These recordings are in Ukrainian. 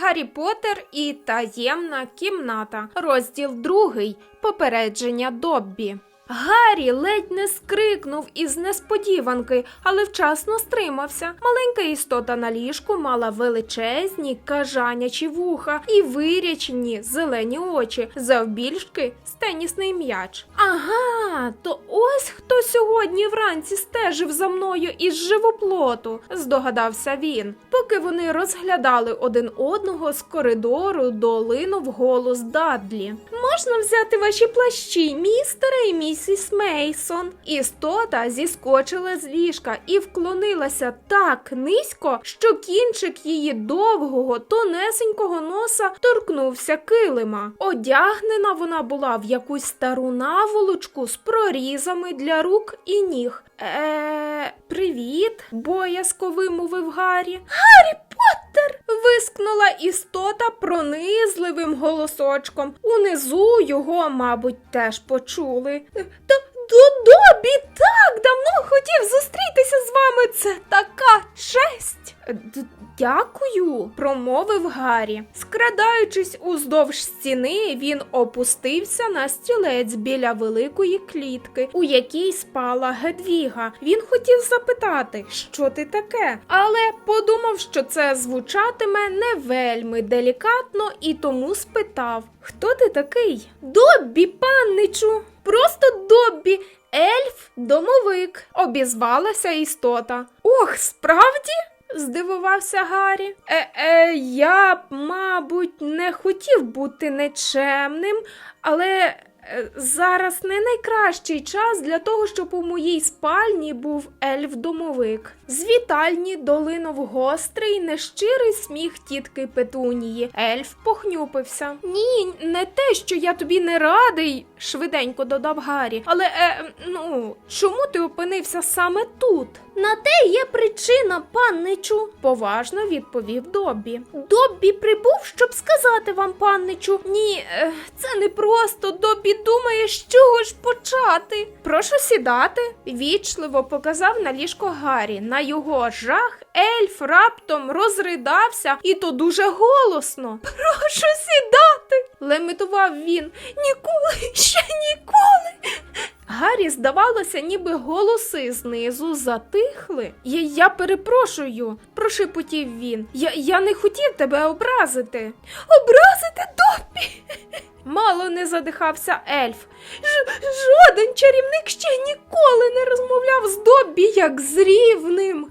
Гаррі Поттер і таємна кімната. Розділ другий. Попередження Доббі. Гаррі ледь не скрикнув із несподіванки, але вчасно стримався. Маленька істота на ліжку мала величезні кажанячі вуха і вирячені зелені очі, завбільшки з тенісний м'яч. Ага, то ось хто сьогодні вранці стежив за мною із живоплоту, здогадався він. Поки вони розглядали один одного з коридору, долинув голос Дадлі. Можна взяти ваші плащі, містере і місіс Мейсон. Істота зіскочила з ліжка і вклонилася так низько, що кінчик її довгого, тонесенького носа торкнувся килима. Одягнена вона була в якусь стару наволочку з прорізами для рук і ніг. Е, привіт, боязко вимовив Гаррі. Гаррі Поттер! вискнула істота пронизливим голосочком. Унизу його, мабуть, теж почули. До, до Добі так давно хотів зустрітися з вами. Це така честь. Д- Дякую, промовив Гаррі. Скрадаючись уздовж стіни, він опустився на стілець біля великої клітки, у якій спала Гедвіга. Він хотів запитати, що ти таке, але подумав, що це звучатиме не вельми делікатно, і тому спитав: Хто ти такий? Доббі, панничу. Просто Доббі, ельф, домовик, обізвалася істота. Ох, справді? здивувався Гаррі. Е, е, я мабуть, не хотів бути нечемним, але е, зараз не найкращий час для того, щоб у моїй спальні був ельф-домовик. З вітальні долинув гострий, нещирий сміх тітки Петунії. Ельф похнюпився. Ні, не те, що я тобі не радий, швиденько додав Гаррі. Але е, ну, чому ти опинився саме тут? На те є причина, панничу, поважно відповів Доббі. Доббі прибув, щоб сказати вам, панничу. Ні, е, це не просто. Доббі думає, з чого ж почати. Прошу сідати, вічливо показав на ліжко Гаррі. На його жах ельф раптом розридався, і то дуже голосно. Прошу сідати, лементував він. Ніколи, ще ніколи. Гаррі, здавалося, ніби голоси знизу затихли. Я, я перепрошую, прошепотів він. Я, я не хотів тебе образити. Образити Доббі? Задихався ельф. Ж, жоден чарівник ще ніколи не розмовляв з Доббі як з рівним.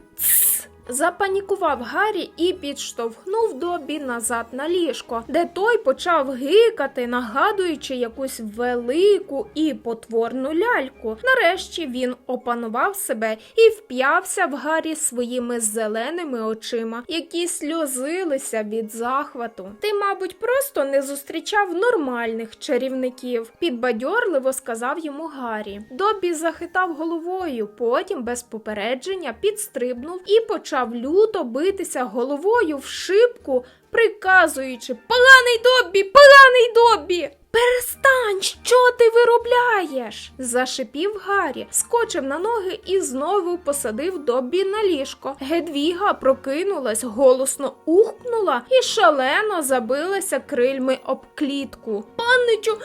Запанікував Гаррі і підштовхнув Добі назад на ліжко, де той почав гикати, нагадуючи якусь велику і потворну ляльку. Нарешті він опанував себе і вп'явся в Гаррі своїми зеленими очима, які сльозилися від захвату. Ти, мабуть, просто не зустрічав нормальних чарівників, підбадьорливо сказав йому Гаррі. Добі захитав головою, потім без попередження підстрибнув і почав люто битися головою в шибку, приказуючи Поганий Доббі, поганий Доббі! Перестань, що ти виробляєш? зашипів Гаррі, скочив на ноги і знову посадив Доббі на ліжко. Гедвіга прокинулась, голосно ухкнула і шалено забилася крильми об клітку. Панничу,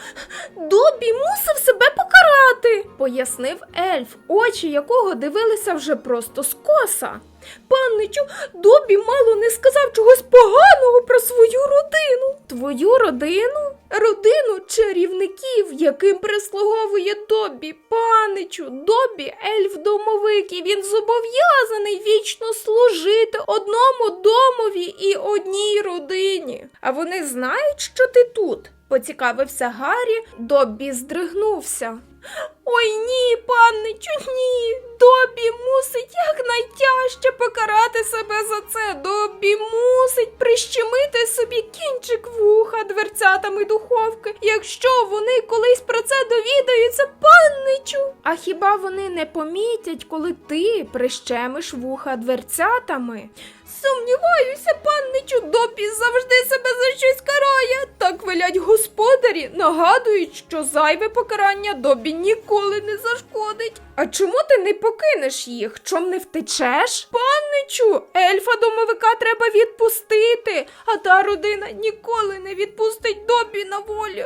Доббі мусив себе покарати, пояснив ельф, очі якого дивилися вже просто скоса. Панничу, Добі мало не сказав чогось поганого про свою родину. Твою родину? Родину чарівників, яким прислуговує Добі, паничу, Добі ельф домовик, і він зобов'язаний вічно служити одному домові і одній родині. А вони знають, що ти тут? Поцікавився Гаррі, Добі здригнувся. Ой ні, панничу, ні. Добі мусить якнайтяжче покарати себе за це. Добі мусить прищемити собі кінчик вуха дверцятами духовки, якщо вони колись про це довідаються, панничу. А хіба вони не помітять, коли ти прищемиш вуха дверцятами? Сумніваюся, панничу, Добі завжди себе за щось карає. Так велять господи володарі нагадують, що зайве покарання Добі ніколи не зашкодить. А чому ти не покинеш їх? Чом не втечеш? Панничу, ельфа домовика треба відпустити, а та родина ніколи не відпустить Добі на волю.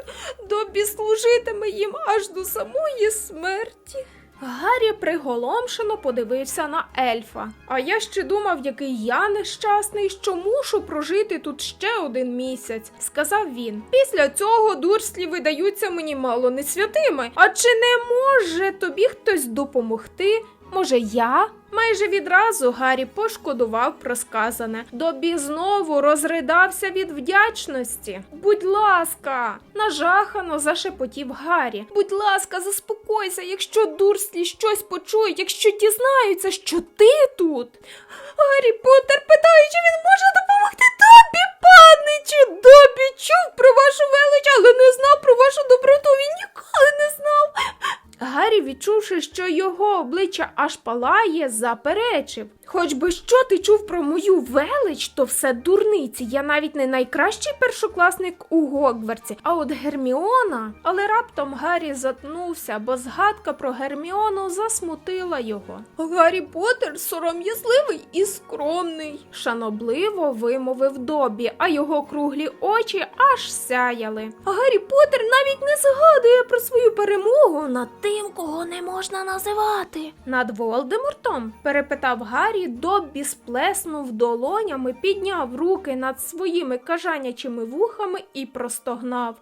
Добі служитиме їм аж до самої смерті. Гаррі приголомшено подивився на ельфа. А я ще думав, який я нещасний, що мушу прожити тут ще один місяць, сказав він. Після цього дурслі видаються мені мало не святими. А чи не може тобі хтось допомогти? Може, я? Майже відразу Гаррі пошкодував про сказане. Добі знову розридався від вдячності. Будь ласка, нажахано зашепотів Гаррі. Будь ласка, заспокойся, якщо дурслі щось почують, якщо дізнаються, що ти тут. Гаррі Поттер питає, чи він може допомогти Добі, паничу. Добі чув про вашу велич, але не знав про вашу доброту. Він ніколи не знав. Гаррі, відчувши, що його обличчя аж палає, заперечив. Хоч би що ти чув про мою велич, то все дурниці. Я навіть не найкращий першокласник у Гогвартсі, а от Герміона. Але раптом Гаррі затнувся, бо згадка про Герміону засмутила його. Гаррі Поттер сором'язливий і скромний, шанобливо вимовив Добі, а його круглі очі аж сяяли. Гаррі Поттер навіть не згадує про свою перемогу над тим, кого не можна називати. Над Волдемортом? перепитав Гаррі, Доббі сплеснув долонями, підняв руки над своїми кажанячими вухами і простогнав.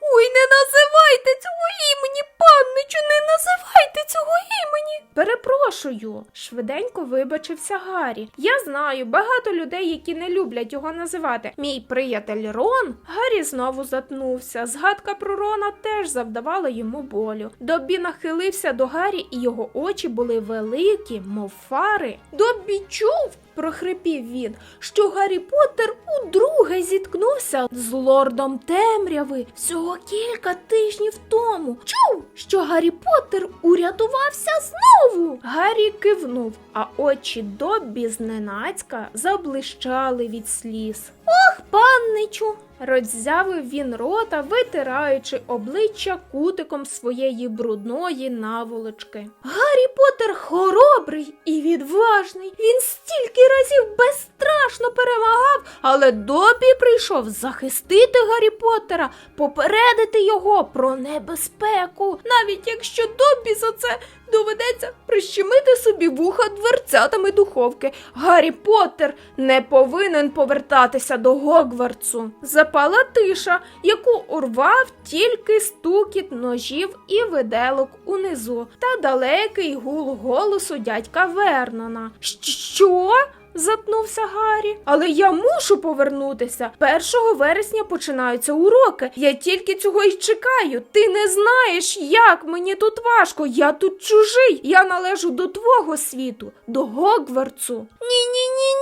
Ой, не називайте цього імені, панничу, не називайте цього імені. Перепрошую, швиденько вибачився Гаррі. Я знаю багато людей, які не люблять його називати. Мій приятель Рон. Гаррі знову затнувся. Згадка про Рона теж завдавала йому болю. Доббі нахилився до Гаррі, і його очі були великі, мов фари. Доббі чув, прохрипів він, що Гаррі Поттер удруге зіткнувся з лордом темряви всього кілька тижнів тому. Чув, що Гаррі Поттер урятувався знову. Гаррі кивнув, а очі Доббі зненацька заблищали від сліз. Ох, панничу! Роззявив він рота, витираючи обличчя кутиком своєї брудної наволочки. Гаррі Поттер хоробрий і відважний. Він стільки разів безстрашно перемагав, але Добі прийшов захистити Гаррі Поттера, попередити його про небезпеку, навіть якщо Добі за це доведеться прищемити собі вуха дверцятами духовки. Гаррі Поттер не повинен повертатися до Гогвартсу. Запала тиша, яку урвав тільки стукіт ножів і виделок унизу, та далекий гул голосу дядька Вернона. Що? Затнувся Гаррі. Але я мушу повернутися. 1 вересня починаються уроки. Я тільки цього й чекаю. Ти не знаєш, як мені тут важко. Я тут чужий. Я належу до твого світу, до Гогвартсу. Ні, ні, ні,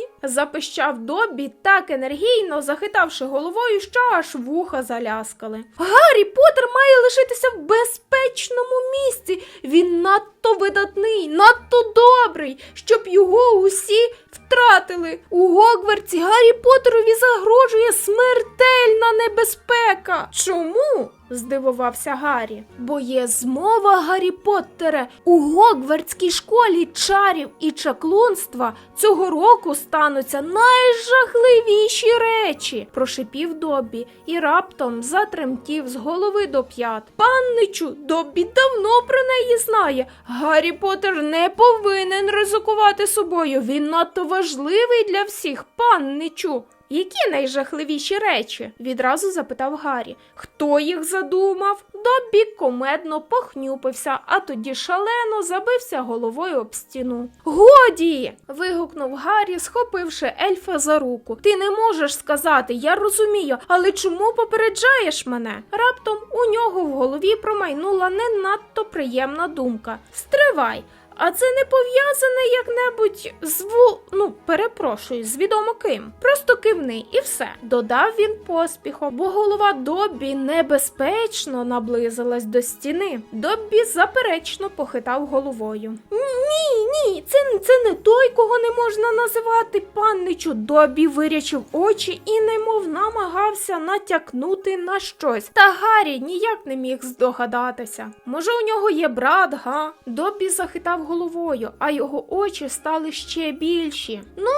ні, запищав Добі, так енергійно захитавши головою, що аж вуха заляскали. Гаррі Поттер має лишитися в безпечному місці. Він надто видатний, надто добрий, щоб його усі втратили. У Гогвартсі Гаррі Поттерові загрожує смертельна небезпека. Чому? Здивувався Гаррі. Бо є змова, Гаррі Поттере. У Гогвартській школі чарів і чаклунства цього року стануться найжахливіші речі, прошипів Добі і раптом затремтів з голови до п'ят. Панничу, Добі давно про неї знає. Гаррі Поттер не повинен ризикувати собою. Він надто важливий для всіх, панничу. Які найжахливіші речі? відразу запитав Гаррі. Хто їх задумав? Добі комедно похнюпився, а тоді шалено забився головою об стіну. Годі. вигукнув Гаррі, схопивши ельфа за руку. Ти не можеш сказати, я розумію, але чому попереджаєш мене? Раптом у нього в голові промайнула не надто приємна думка. Стривай. А це не пов'язане як-небудь з ву... ну, перепрошую, з відомо ким. Просто кивни і все. Додав він поспіхом, бо голова Доббі небезпечно наблизилась до стіни. Доббі заперечно похитав головою. Ні, ні, це, це не той, кого не можна називати панничу. Добі вирячив очі і немов намагався натякнути на щось. Та Гаррі ніяк не міг здогадатися. Може, у нього є брат, га? Добі захитав головою, а його очі стали ще більші. Ну,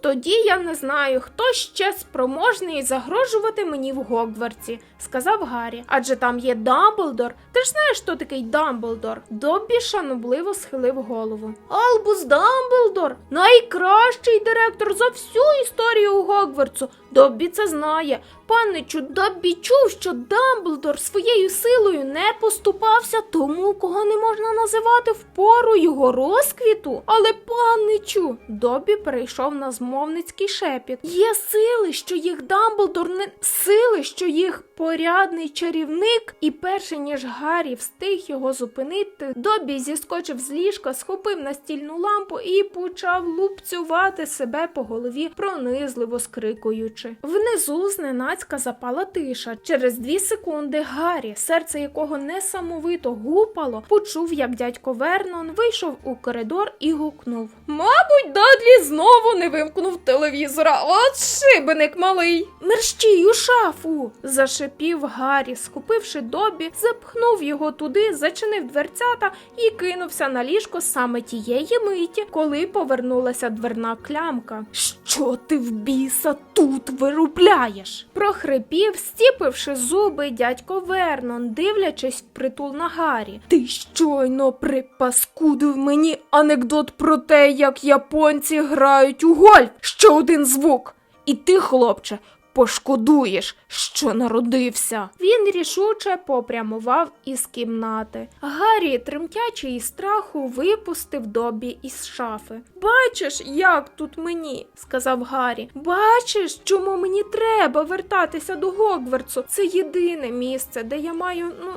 тоді я не знаю, хто ще спроможний загрожувати мені в Гогвартсі, сказав Гаррі. Адже там є Дамблдор. Ти ж знаєш, хто такий Дамблдор? Доббі шанобливо схилив голову. Албус Дамблдор найкращий директор за всю історію Гогвартсу. Доббі це знає. Панничу, Доббі чув, що Дамблдор своєю силою не поступався тому, кого не можна називати в пору його розквіту. Але панничу, Доббі перейшов на змовницький шепіт. Є сили, що їх Дамблдор не сили, що їх порядний чарівник. І перше ніж Гаррі встиг його зупинити, Доббі зіскочив з ліжка, схопив настільну лампу і почав лупцювати себе по голові, пронизливо скрикуючи. Внизу зненацька запала тиша. Через дві секунди Гаррі, серце якого несамовито гупало, почув, як дядько Вернон вийшов у коридор і гукнув: Мабуть, Дадлі знову не вимкнув телевізора. От шибеник малий. Мерщій у шафу. зашипів Гаррі, схопивши Добі, запхнув його туди, зачинив дверцята і кинувся на ліжко саме тієї миті, коли повернулася дверна клямка. Що ти в біса тут виробляєш? прохрипів, стіпивши зуби дядько Вернон, дивлячись притул на Гаррі. Ти щойно припаскудив мені анекдот про те, як японці грають у гольф. Ще один звук. І ти, хлопче, пошкодуєш, що народився. Він рішуче попрямував із кімнати. Гаррі, тремтячий із страху, випустив добі із шафи. Бачиш, як тут мені, сказав Гаррі. Бачиш, чому мені треба вертатися до Гогвартсу. Це єдине місце, де я маю, ну.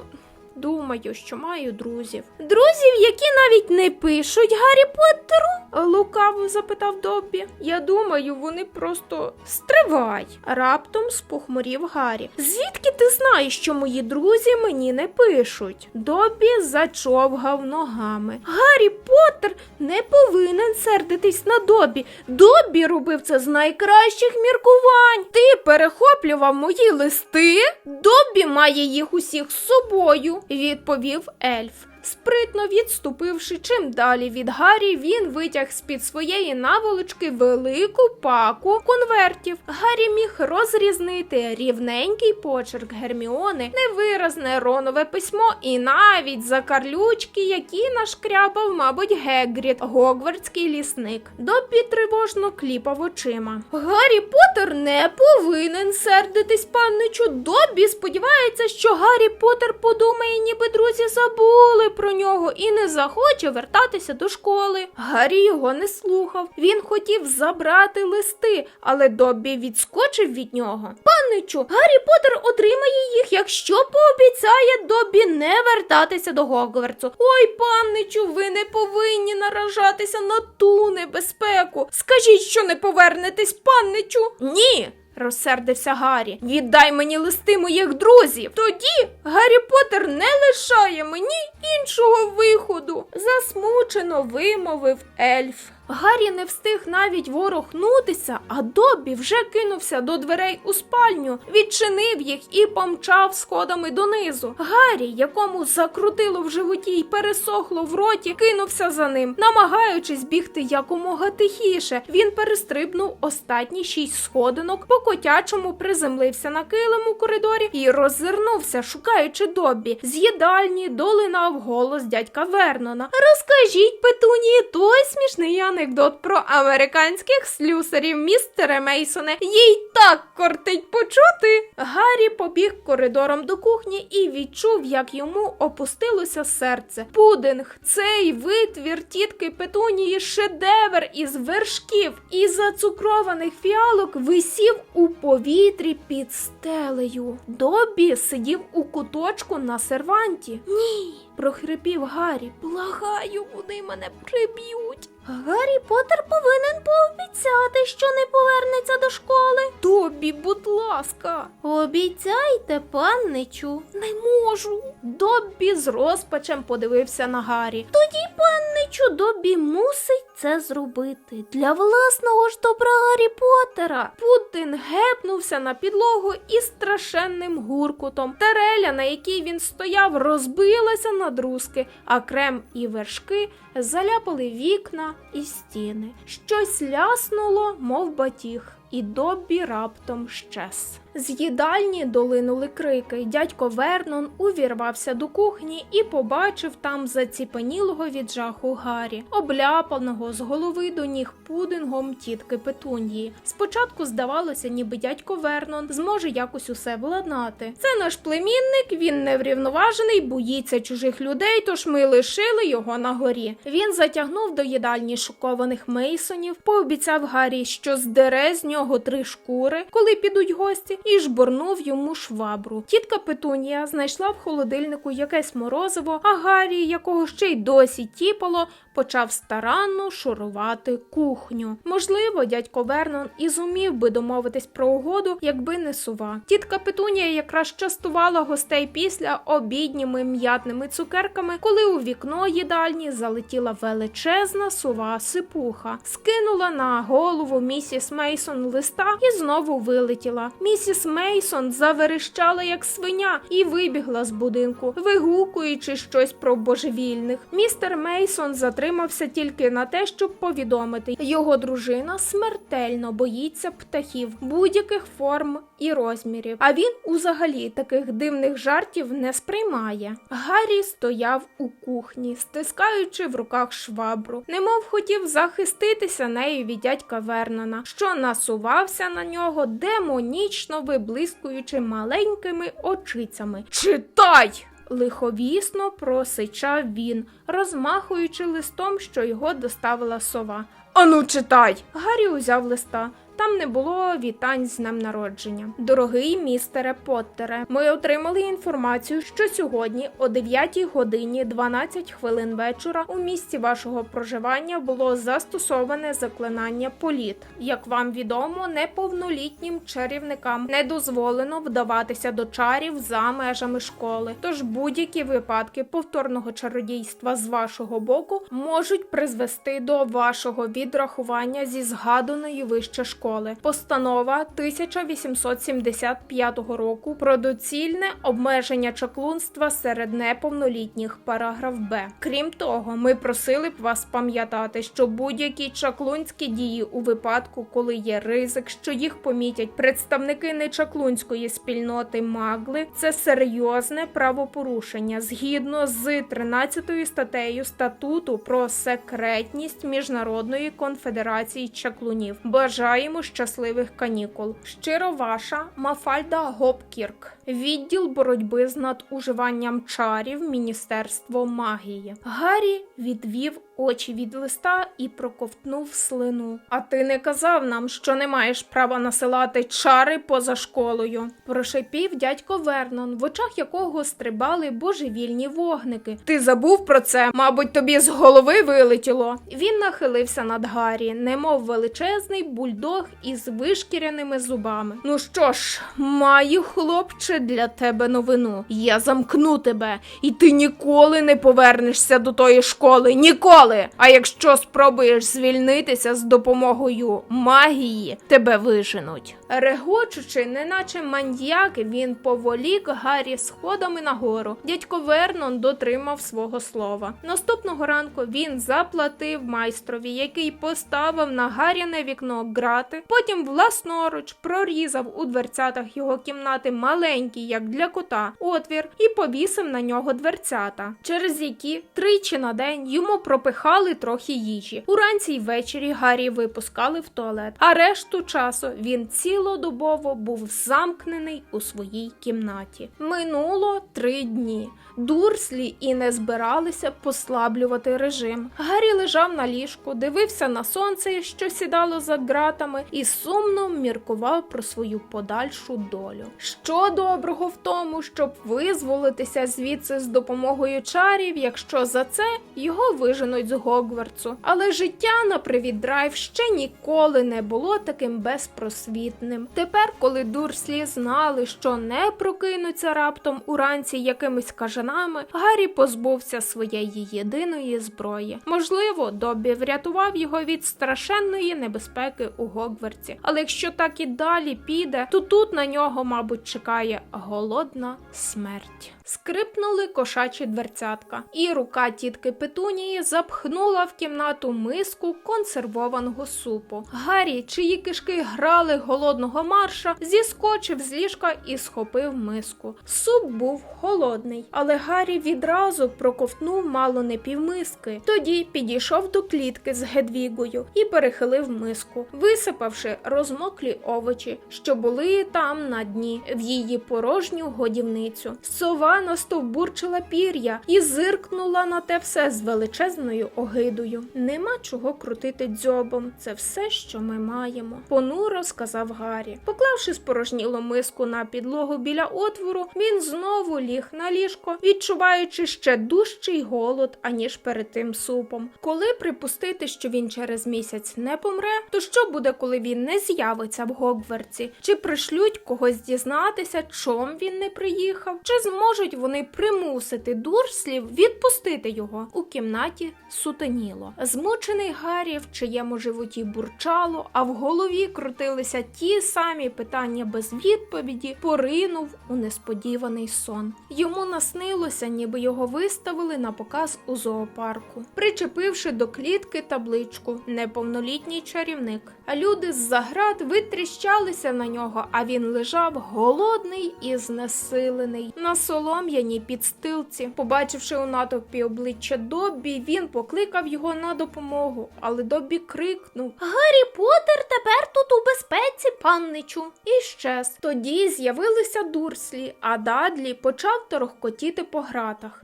Думаю, що маю друзів. Друзів, які навіть не пишуть Гаррі Поттеру? лукаво запитав Доббі. Я думаю, вони просто стривай. Раптом спохмурів Гаррі. Звідки ти знаєш, що мої друзі мені не пишуть? Доббі зачовгав ногами. Гаррі Поттер не повинен сердитись на Доббі. Доббі робив це з найкращих міркувань. Ти перехоплював мої листи? Доббі має їх усіх з собою відповів ельф. Спритно відступивши чим далі від Гаррі, він витяг з-під своєї наволочки велику паку конвертів. Гаррі міг розрізнити рівненький почерк Герміони, невиразне ронове письмо і навіть закарлючки, які нашкрябав, мабуть, Гегріт, гогвардський лісник. Доббі тривожно кліпав очима. Гаррі Поттер не повинен сердитись, панничу. Доббі сподівається, що Гаррі Поттер подумає, ніби друзі забули про нього і не захоче вертатися до школи. Гаррі його не слухав. Він хотів забрати листи, але Доббі відскочив від нього. Панничу, Гаррі Поттер отримає їх, якщо пообіцяє Доббі не вертатися до Гогвартсу. Ой, панничу, ви не повинні наражатися на ту небезпеку. Скажіть, що не повернетесь, панничу? Ні. Розсердився Гаррі. Віддай мені листи моїх друзів. Тоді Гаррі Поттер не лишає мені іншого виходу. Засмучено вимовив ельф. Гаррі не встиг навіть ворухнутися, а Доббі вже кинувся до дверей у спальню, відчинив їх і помчав сходами донизу. Гаррі, якому закрутило в животі й пересохло в роті, кинувся за ним, намагаючись бігти якомога тихіше. Він перестрибнув останні шість сходинок, по котячому приземлився на килим у коридорі і роззирнувся, шукаючи Доббі. З їдальні долинав голос дядька Вернона. Розкажіть, Петунії, той смішний анекдот про американських слюсарів, містере Мейсоне. Їй так кортить почути. Гаррі побіг коридором до кухні і відчув, як йому опустилося серце. Пудинг, цей витвір тітки Петунії, шедевр із вершків і зацукрованих фіалок висів у повітрі під стелею. Добі сидів у куточку на серванті. Ні, прохрипів Гаррі. Благаю, вони мене приб'ють. Гаррі Поттер повинен пообіцяти, що не повернеться до школи. Тобі, будь ласка. Обіцяйте, панничу. Не можу. Доббі з розпачем подивився на Гаррі. Тоді панничу Добі мусить це зробити для власного ж добра Гаррі Поттера. Путин гепнувся на підлогу із страшенним гуркутом. Тереля, на якій він стояв, розбилася на друзки, а крем і вершки заляпали вікна і стіни. Щось ляснуло, мов батіг, і Доббі раптом щез. З їдальні долинули крики. Дядько Вернон увірвався до кухні і побачив там заціпенілого від жаху Гаррі, обляпаного з голови до ніг пудингом тітки Петуньї. Спочатку здавалося, ніби дядько Вернон зможе якось усе владнати. Це наш племінник, він неврівноважений, боїться чужих людей, тож ми лишили його на горі. Він затягнув до їдальні шокованих мейсонів, пообіцяв Гаррі, що здере з нього три шкури, коли підуть гості, і жбурнув йому швабру. Тітка Петунія знайшла в холодильнику якесь морозиво, а Гаррі, якого ще й досі тіпало, почав старанно шурувати кухню. Можливо, дядько Вернон і зумів би домовитись про угоду, якби не сува. Тітка Петунія якраз частувала гостей після обідніми м'ятними цукерками, коли у вікно їдальні залетіла величезна сува сипуха, скинула на голову місіс Мейсон листа і знову вилетіла. Місіс Мейсон заверещала як свиня і вибігла з будинку, вигукуючи щось про божевільних. Містер Мейсон затримався тільки на те, щоб повідомити, його дружина смертельно боїться птахів будь-яких форм і розмірів. А він узагалі таких дивних жартів не сприймає. Гаррі стояв у кухні, стискаючи в руках швабру, немов хотів захиститися нею від дядька Вернона, що насувався на нього демонічно виблискуючи маленькими очицями. Читай! Лиховісно просичав він, розмахуючи листом, що його доставила сова. Ану, читай. Гаррі узяв листа. Там не було вітань з днем народження. Дорогий містере Поттере, ми отримали інформацію, що сьогодні о 9 годині 12 хвилин вечора у місці вашого проживання було застосоване заклинання політ. Як вам відомо, неповнолітнім чарівникам не дозволено вдаватися до чарів за межами школи. Тож будь-які випадки повторного чародійства з вашого боку можуть призвести до вашого відрахування зі згаданої вище школи. Постанова 1875 року про доцільне обмеження чаклунства серед неповнолітніх. Параграф Б. Крім того, ми просили б вас пам'ятати, що будь-які чаклунські дії у випадку, коли є ризик, що їх помітять представники нечаклунської спільноти магли, це серйозне правопорушення згідно з 13 статтею статуту про секретність Міжнародної конфедерації чаклунів. Бажаємо щасливих канікул. Щиро ваша Мафальда Гопкірк. Відділ боротьби з надуживанням чарів Міністерство магії. Гаррі відвів очі від листа і проковтнув слину. А ти не казав нам, що не маєш права насилати чари поза школою. Прошепів дядько Вернон, в очах якого стрибали божевільні вогники. Ти забув про це? Мабуть, тобі з голови вилетіло. Він нахилився над Гаррі, немов величезний бульдог із вишкіряними зубами. Ну що ж, маю, хлопче, для тебе новину. Я замкну тебе, і ти ніколи не повернешся до тої школи. Ніколи! А якщо спробуєш звільнитися з допомогою магії, тебе виженуть. Регочучи, неначе маньяк, він поволік Гаррі сходами нагору. Дядько Вернон дотримав свого слова. Наступного ранку він заплатив майстрові, який поставив на Гаряне вікно грати. Потім власноруч прорізав у дверцятах його кімнати маленький, як для кота, отвір і повісив на нього дверцята, через які тричі на день йому пропихали трохи їжі. Уранці й ввечері Гаррі випускали в туалет, а решту часу він цілий цілодобово був замкнений у своїй кімнаті. Минуло три дні. Дурслі і не збиралися послаблювати режим. Гаррі лежав на ліжку, дивився на сонце, що сідало за ґратами, і сумно міркував про свою подальшу долю. Що доброго в тому, щоб визволитися звідси з допомогою чарів, якщо за це його виженуть з Гогвартсу. Але життя на привід драйв ще ніколи не було таким безпросвітним. Тепер, коли дурслі знали, що не прокинуться раптом уранці якимись кажанами, Гаррі позбувся своєї єдиної зброї. Можливо, Доббі врятував його від страшенної небезпеки у Гогвартсі. Але якщо так і далі піде, то тут на нього, мабуть, чекає голодна смерть. Скрипнули кошачі дверцятка, і рука тітки Петунії запхнула в кімнату миску консервованого супу. Гаррі, чиї кишки грали голодного марша, зіскочив з ліжка і схопив миску. Суп був холодний, але Гаррі відразу проковтнув мало не півмиски. Тоді підійшов до клітки з Гедвігою і перехилив миску, висипавши розмоклі овочі, що були там на дні, в її порожню годівницю. Сова настовбурчила пір'я і зиркнула на те все з величезною огидою. Нема чого крутити дзьобом. Це все, що ми маємо. Понуро сказав Гаррі. Поклавши спорожнілу миску на підлогу біля отвору, він знову ліг на ліжко, відчуваючи ще дужчий голод, аніж перед тим супом. Коли припустити, що він через місяць не помре, то що буде, коли він не з'явиться в Гогвартсі? Чи пришлють когось дізнатися, чом він не приїхав? Чи зможуть вони примусити дурслів відпустити його у кімнаті сутеніло? Змучений Гаррі, в чиєму животі бурчало, а в голові крутилися ті самі питання без відповіді, поринув у несподіваний сон. Йому наснилося, ніби його виставили на показ у зоопарку, причепивши до клітки табличку неповнолітній чарівник. А люди з заград витріщалися на нього, а він лежав голодний і знесилений на солом'яній підстилці. Побачивши у натовпі обличчя Доббі, він покликав його на допомогу, але Доббі крикнув Гаррі Поттер тепер тут у безпеці, панничу. і щез. Тоді з'явилися дурслі, а Дадлі почав торохкотіти по гратах.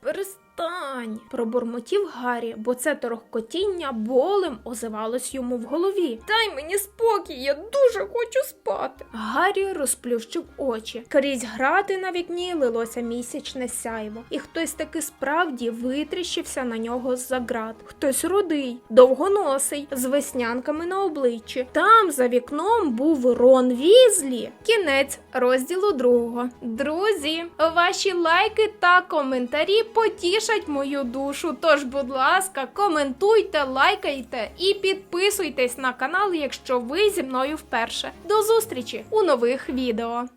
Перестань, пробурмотів Гаррі, бо це торохкотіння болем озивалось йому в голові. Дай мені спокій, я дуже хочу спати. Гаррі розплющив очі. Крізь грати на вікні лилося місячне сяйво, і хтось таки справді витріщився на нього з-за ґрат. Хтось рудий, довгоносий, з веснянками на обличчі. Там за вікном був Рон Візлі. Кінець розділу другого. Друзі, ваші лайки та коментарі потішать мою душу. Тож, будь ласка, коментуйте, лайкайте і підписуйтесь на канал, якщо ви зі мною вперше. До зустрічі у нових відео.